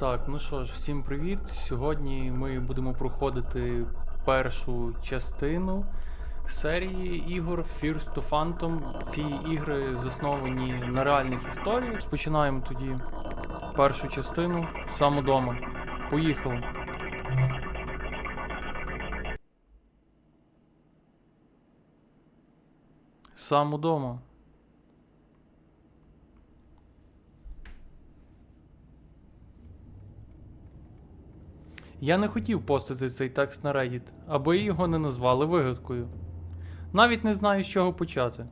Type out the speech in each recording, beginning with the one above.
Так, ну що ж, всім привіт. Сьогодні ми будемо проходити першу частину серії ігор First to Phantom. Ці ігри засновані на реальних історіях. Розпочинаємо тоді першу частину сам удома. Поїхали. Сам удома. Я не хотів постити цей текст на Reddit, аби його не назвали вигадкою. Навіть не знаю, з чого почати.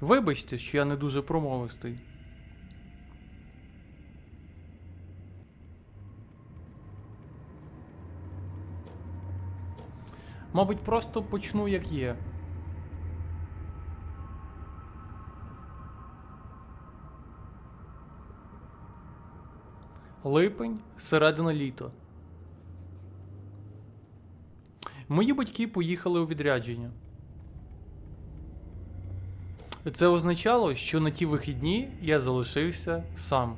Вибачте, що я не дуже промовистий. Мабуть, просто почну як є. Липень, середина літа. Мої батьки поїхали у відрядження. Це означало, що на ті вихідні я залишився сам.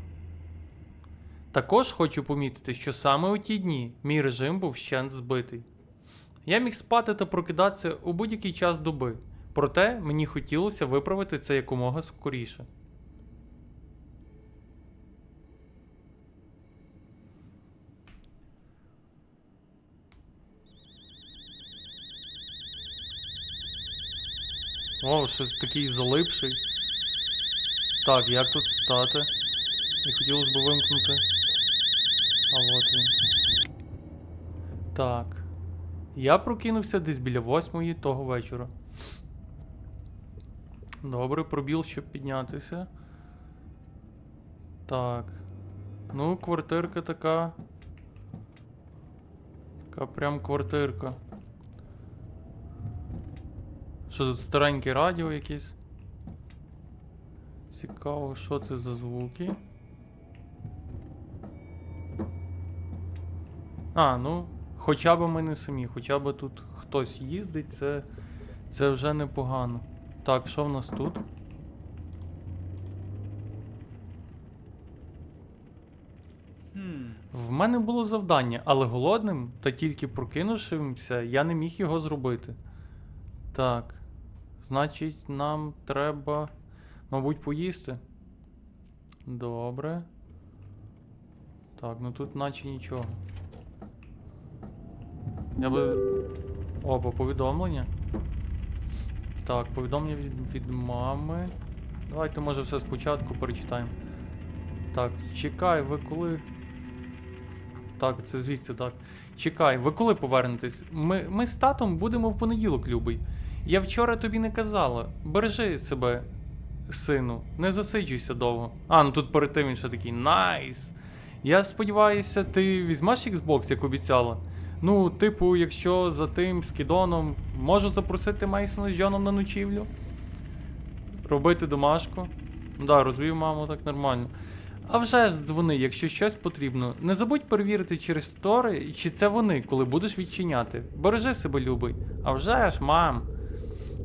Також хочу помітити, що саме у ті дні мій режим був щент збитий. Я міг спати та прокидатися у будь-який час доби, проте мені хотілося виправити це якомога скоріше. О, щось такий залипший. Так, як тут стати? І хотілося б вимкнути. А от він. Так. Я прокинувся десь біля восьмої того вечора. Добре, пробіл, щоб піднятися. Так. Ну, квартирка така. Така прям квартирка. Що тут стареньке радіо якесь? Цікаво, що це за звуки. А, ну, хоча б ми не самі, хоча б тут хтось їздить, це, це вже непогано. Так, що в нас тут? В мене було завдання, але голодним та тільки прокинувшимся, я не міг його зробити. Так. Значить, нам треба, мабуть, поїсти. Добре. Так, ну тут наче нічого. Я би. Опа, повідомлення. Так, повідомлення від, від мами. Давайте, може, все спочатку перечитаємо. Так, чекай, ви коли. Так, це звідси так. Чекай, ви коли повернетесь? Ми, ми з татом будемо в понеділок, любий. Я вчора тобі не казала. Бережи себе, сину, не засиджуйся довго. А, ну тут перед тим він ще такий найс. Я сподіваюся, ти візьмеш Xbox, як обіцяла. Ну, типу, якщо за тим скідоном можу запросити Мейсона з Джоном на ночівлю. Робити домашку. Да, розвів маму так нормально. А вже ж дзвони, якщо щось потрібно. Не забудь перевірити через стори, чи це вони, коли будеш відчиняти. Бережи себе, любий. А вже ж, мам.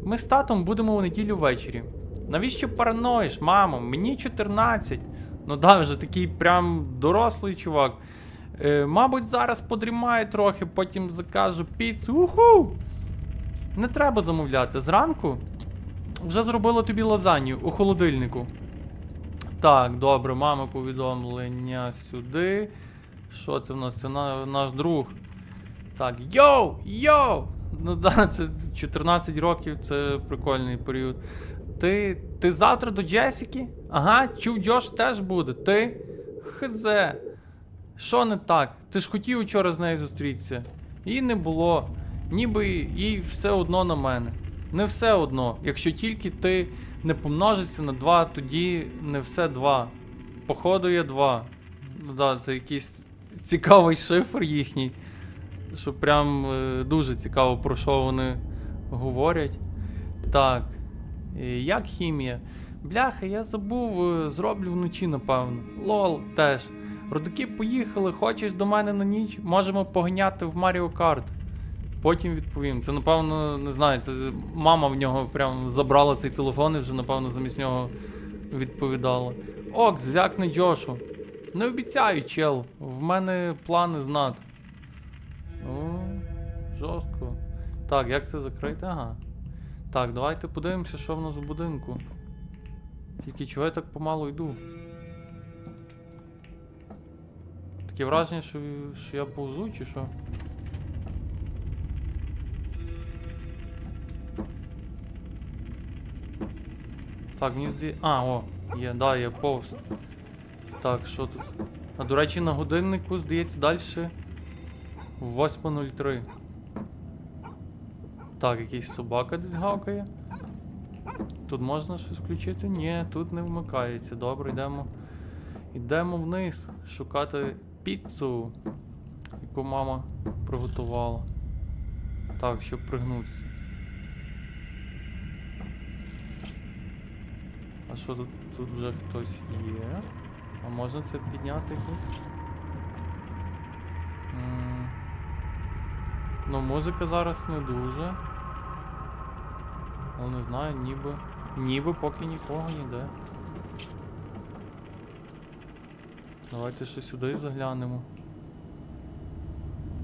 Ми з татом будемо у неділю ввечері. Навіщо параноїш, мамо? Мені 14. Ну да, вже такий прям дорослий чувак. Е, мабуть, зараз подрімаю трохи, потім закажу піцу. Уху! Не треба замовляти. Зранку вже зробила тобі лазанью у холодильнику. Так, добре, мама повідомлення сюди. Що це в нас? Це на, наш друг. Так, йоу! Йоу! Ну да, це 14 років, це прикольний період. Ти. Ти завтра до Джесіки? Ага, чув, теж буде. Ти? Хзе. Що не так? Ти ж хотів вчора з нею зустрітися. Її не було. Ніби їй все одно на мене. Не все одно. Якщо тільки ти не помножишся на 2, тоді не все 2. Походу є 2. Ну да, це якийсь цікавий шифр їхній. Що прям е, дуже цікаво, про що вони говорять. Так. Як хімія? Бляха, я забув, е, зроблю вночі, напевно. Лол, теж. Родики поїхали, хочеш до мене на ніч, можемо поганяти в Маріо Карт. Потім відповім. Це, напевно, не знаю, це мама в нього прям забрала цей телефон і вже, напевно, замість нього відповідала. Ок, звякни Джошу. Не обіцяю, чел. В мене плани знати. Жорстко. Так, як це закрити? Ага. Так, давайте подивимося, що в нас в будинку. Тільки чого я так помалу йду? Таке враження, що, що я повзу, чи що? Так, мені зді... А, о, є, да, є повз. Так, що тут? А до речі, на годиннику, здається, далі 8.03. Так, якийсь собака десь гавкає. Тут можна щось включити? Ні, тут не вмикається. Добре, йдемо. Йдемо вниз шукати піцу, яку мама приготувала. Так, щоб пригнутися. А що тут? Тут вже хтось є. А можна це підняти якось? Ну, музика зараз не дуже. Але не знаю, ніби. Ніби поки нікого ніде. Давайте ще сюди заглянемо.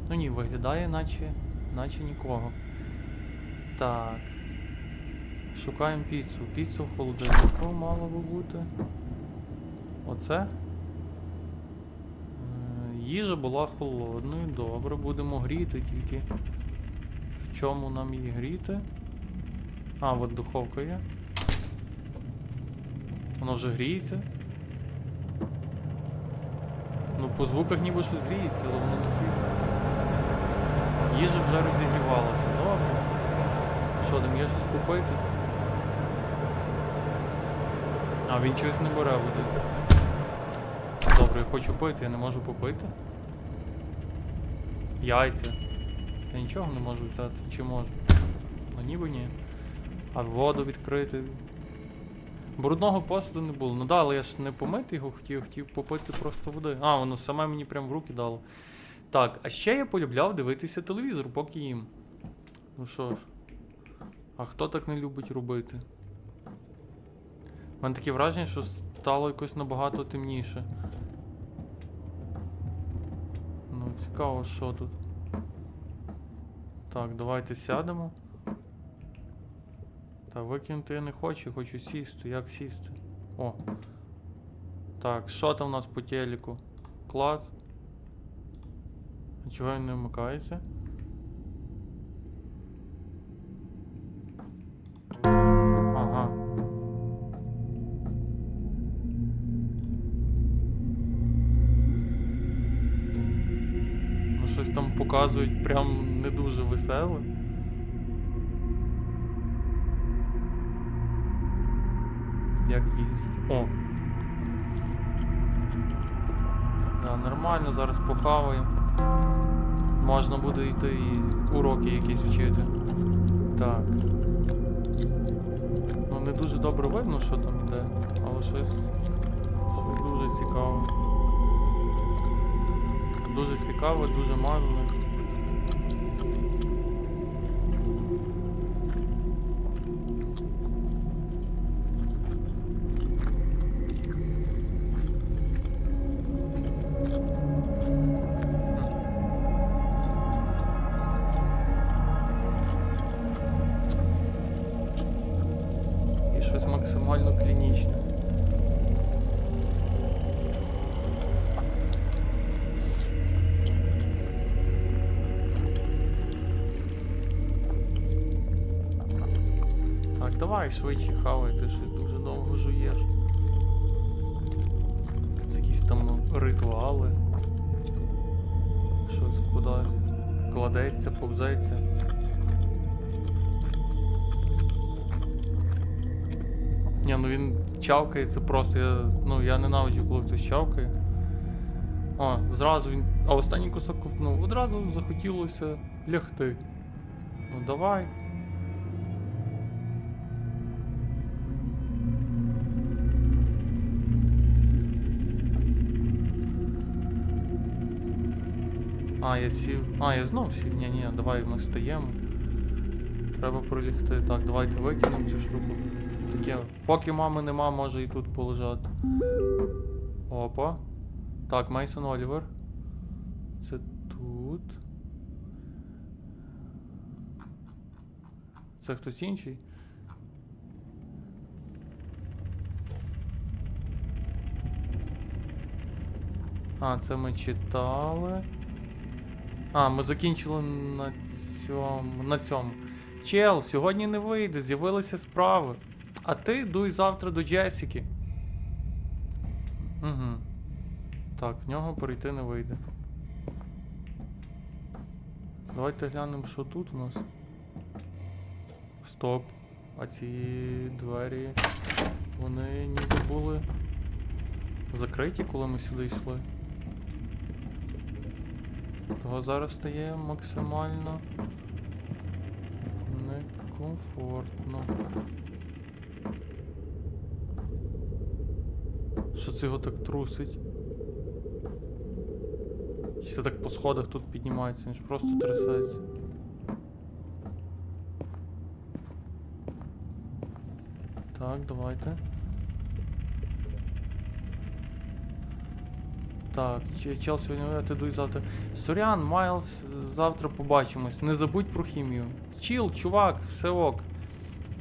Ну ні, виглядає, наче. наче нікого. Так. Шукаємо піцу. Піцу в холодильнику мало би бути. Оце. Е, Їжа була холодною, добре, будемо гріти тільки. В чому нам її гріти? А, от духовка є. Воно вже гріється. Ну, по звуках ніби щось гріється, але воно не світиться. Їжа вже розігрівалася, добре. Що там є щось купити? А, він щось не бере води. Добре, я хочу пити, я не можу попити. Яйця. Я нічого не можу взяти, чи можу? Ну ніби ні. А воду відкрити. Брудного посуду не було. Ну да, але я ж не помити його хотів, хотів попити просто води. А, воно саме мені прям в руки дало. Так, а ще я полюбляв дивитися телевізор, поки їм. Ну що ж. А хто так не любить робити? У мене таке враження, що стало якось набагато темніше. Ну, цікаво, що тут. Так, давайте сядемо. Та викинути я не хочу, хочу сісти. Як сісти? О. Так, що там у нас по телеку? Клас. А чого він не вмикається? Ага. Ну, щось там показують прям не дуже веселе. Як їсти? О. Да, нормально, зараз похаваємо. Можна буде йти і уроки якісь вчити. Так. Ну не дуже добре видно, що там іде, але щось. Щось дуже цікаве. Дуже цікаве, дуже мазане. Щось максимально клінічне. Так, давай швидше хавай, ти щось дуже довго жуєш. Це якісь там ритуали. Щось кудись кладеться, повзеться. Ні, ну він чавкає, це просто. Я, ну, я ненавиджу, коли хтось чавкає. О, зразу він. А останній кусок ковтнув. Одразу захотілося лягти. Ну давай. А, я сів. А, я знов сів. Ні, ні, давай ми стаємо. Треба пролягти. Так, давайте викинемо цю штуку. Таке. Поки мами нема, може і тут полежати. Опа. Так, Мейсон Олівер. Це тут. Це хтось інший? А, це ми читали. А, ми закінчили на цьому. На цьому. Чел, сьогодні не вийде, з'явилися справи. А ти дуй завтра до Джесіки. Угу. Так, в нього перейти не вийде. Давайте глянемо, що тут у нас. Стоп. А ці двері. Вони ніби були закриті, коли ми сюди йшли. Того зараз стає максимально некомфортно. Що це його так трусить? Чи це так по сходах тут піднімається, він ж просто трясеться. Так, давайте. Так, Чел сьогодні я ти дуй завтра. Сорян, Майлз, завтра побачимось. Не забудь про хімію. Чіл, чувак, все ок.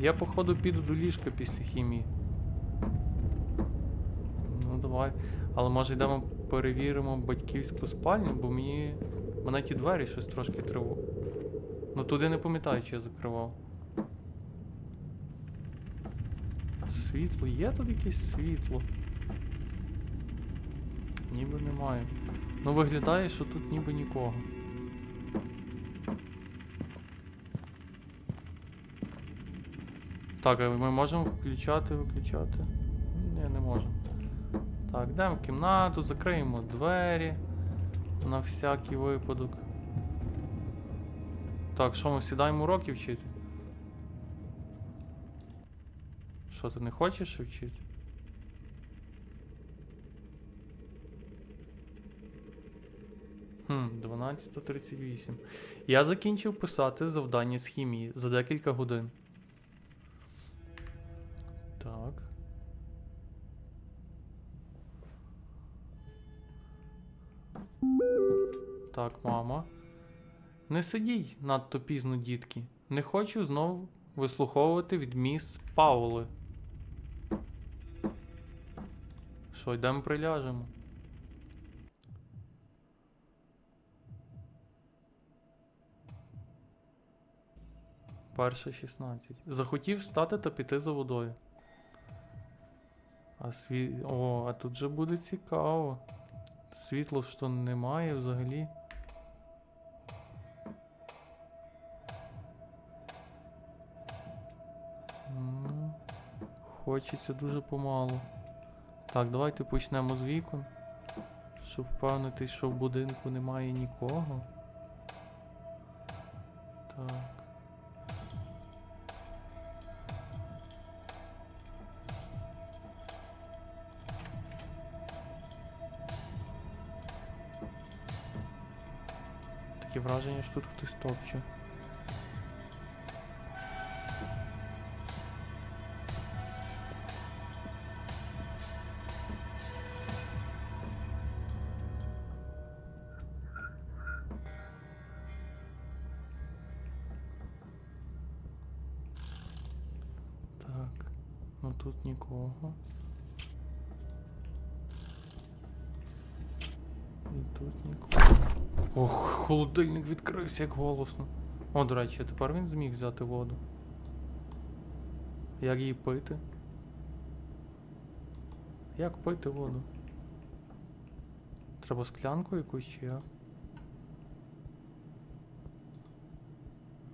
Я походу піду до ліжка після хімії. Давай. Але може йдемо перевіримо батьківську спальню, бо мені. Мене ті двері щось трошки тривог. Ну туди не пам'ятаю, чи я закривав. Світло, є тут якесь світло? Ніби немає. Ну виглядає, що тут ніби нікого. Так, а ми можемо включати, виключати? Ні, не можемо. Так, йдемо в кімнату, закриємо двері на всякий випадок. Так, що ми сідаємо уроки вчити? Що ти не хочеш вчити? Хм, 12.38. Я закінчив писати завдання з хімії за декілька годин. Не сидіть надто пізно, дітки. Не хочу знову вислуховувати від міс Паули. Що, йдемо приляжемо? Перша 16. Захотів встати та піти за водою. А сві... О, а тут же буде цікаво. Світло що немає взагалі. Хочеться дуже помалу. Так, давайте почнемо з вікон. Щоб впевнитись, що в будинку немає нікого. Так. Таке враження, що тут хтось топче. Тут нікого. І тут нікого. Ох, холодильник відкрився як голосно. О, до речі, тепер він зміг взяти воду. Як її пити? Як пити воду? Треба склянку якусь чи як?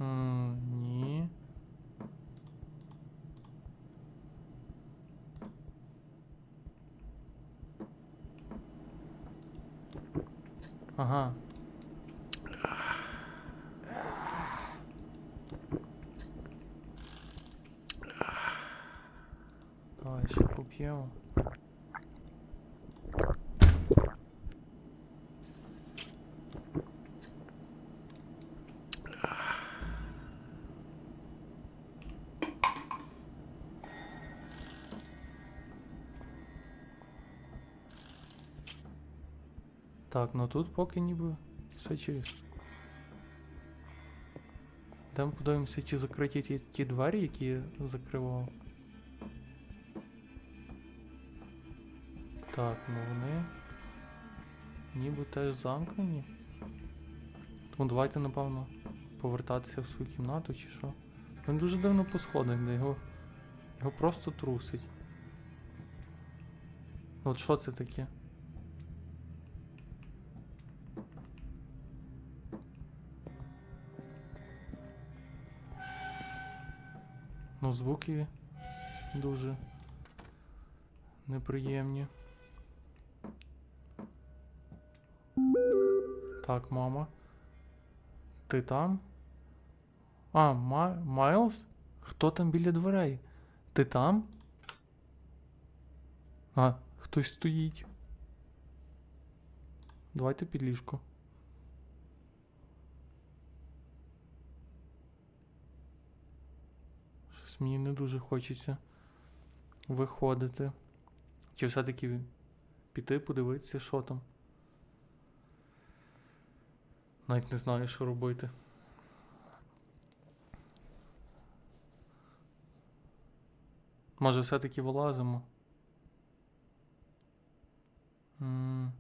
М, ні. Ага. Давай ще поп'ємо. Так, ну тут поки ніби все чисто. Йдемо подивимося, чи закриті ті, ті двері, які я закривав. Так, ну вони ніби теж замкнені. Тому давайте, напевно, повертатися в свою кімнату чи що. Він дуже дивно по сходах, де його. Його просто трусить. От що це таке? Ну, звуки дуже неприємні. Так, мама. Ти там? А, Ма Майлз? Хто там біля дверей? Ти там? А, хтось стоїть. Давайте під ліжко. Щось мені не дуже хочеться виходити. Чи все-таки піти подивитися, що там. Навіть не знаю, що робити. Може, все-таки вилазимо? М.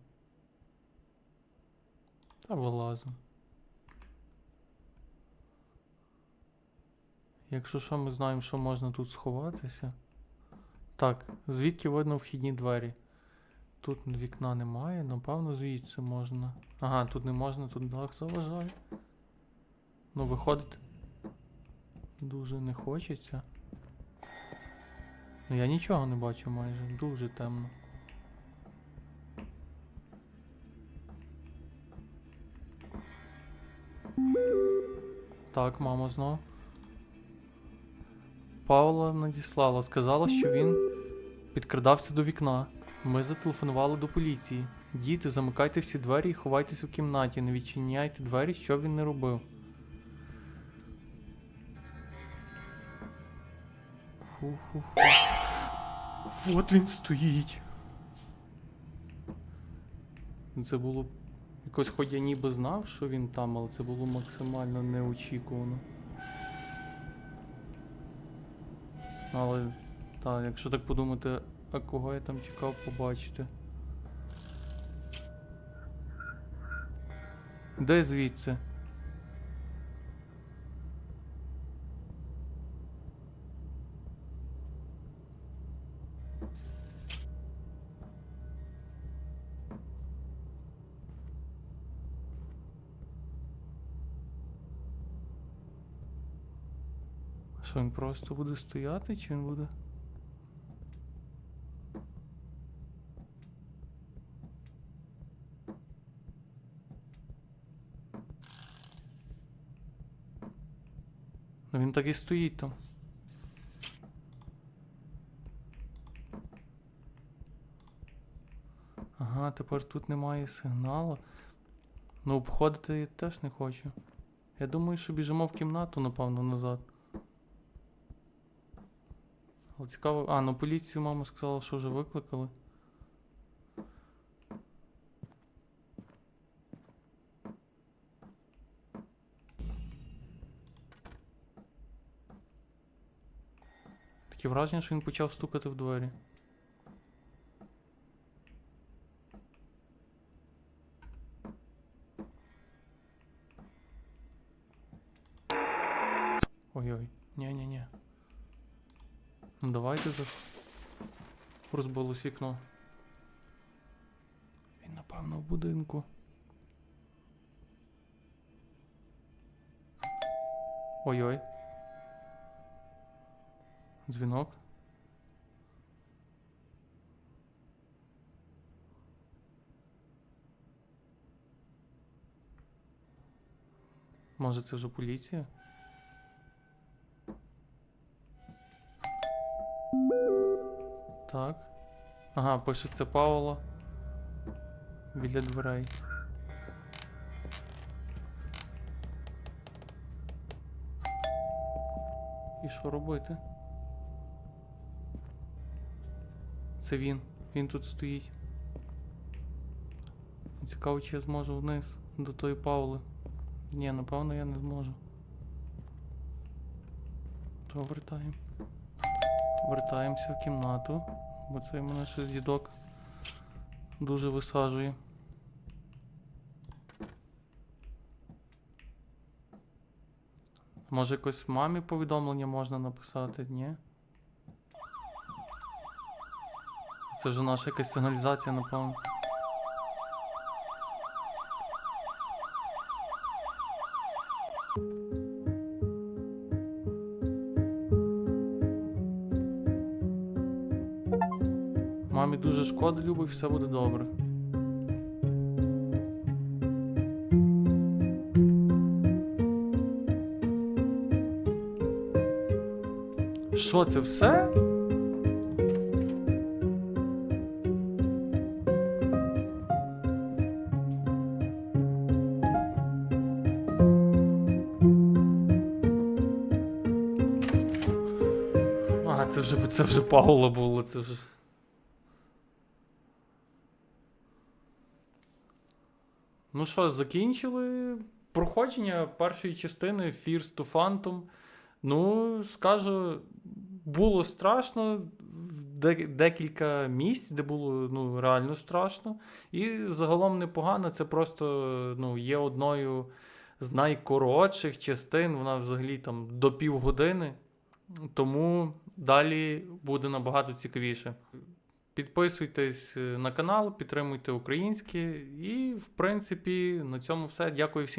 Та вилазимо. Якщо що, ми знаємо, що можна тут сховатися. Так, звідки видно вхідні двері? Тут вікна немає, напевно, звідси можна. Ага, тут не можна, тут дах заважає. Ну, виходить. Дуже не хочеться. Ну я нічого не бачу майже, дуже темно. Так, мама знов. Павла надіслала, сказала, що він підкрадався до вікна. Ми зателефонували до поліції. Діти, замикайте всі двері і ховайтесь у кімнаті, не відчиняйте двері, що він не робив. Фу-ху-ху. Вот він стоїть. Це було. Якось хоч я ніби знав, що він там, але це було максимально неочікувано. Але, так, якщо так подумати, а кого я там чекав побачити? Де звідси? Просто буде стояти, чи він буде? Ну він так і стоїть там. Ага, тепер тут немає сигналу. Ну, обходити я теж не хочу. Я думаю, що біжимо в кімнату, напевно, назад. Але цікаво. А, ну поліцію мама сказала, що вже викликали. Таке враження, що він почав стукати в двері. Ой-ой, ні-ні-ні. Ну давайте за. Розбилось вікно. Він, напевно, в будинку. Ой-ой. Дзвінок. Може це вже поліція? Так. Ага, пише це Павло. Біля дверей. І що робити? Це він. Він тут стоїть. Цікаво, чи я зможу вниз до тої Паули. Ні, напевно, я не зможу. То вертаємо. Вертаємося в кімнату, бо цей мене щось дідок дуже висаджує. Може якось мамі повідомлення можна написати, ні? Це вже наша якась сигналізація, напевно. Шкода, любить, все буде добре. Що це все? А, це вже це вже Паула було, це вже. Ну що, закінчили проходження першої частини Fears to Phantom. Ну, скажу, було страшно. Декілька місць, де було ну, реально страшно. І загалом непогано. Це просто ну, є одною з найкоротших частин. Вона взагалі там до півгодини. Тому далі буде набагато цікавіше. Підписуйтесь е, на канал, підтримуйте українське. І, в принципі, на цьому все. Дякую всім.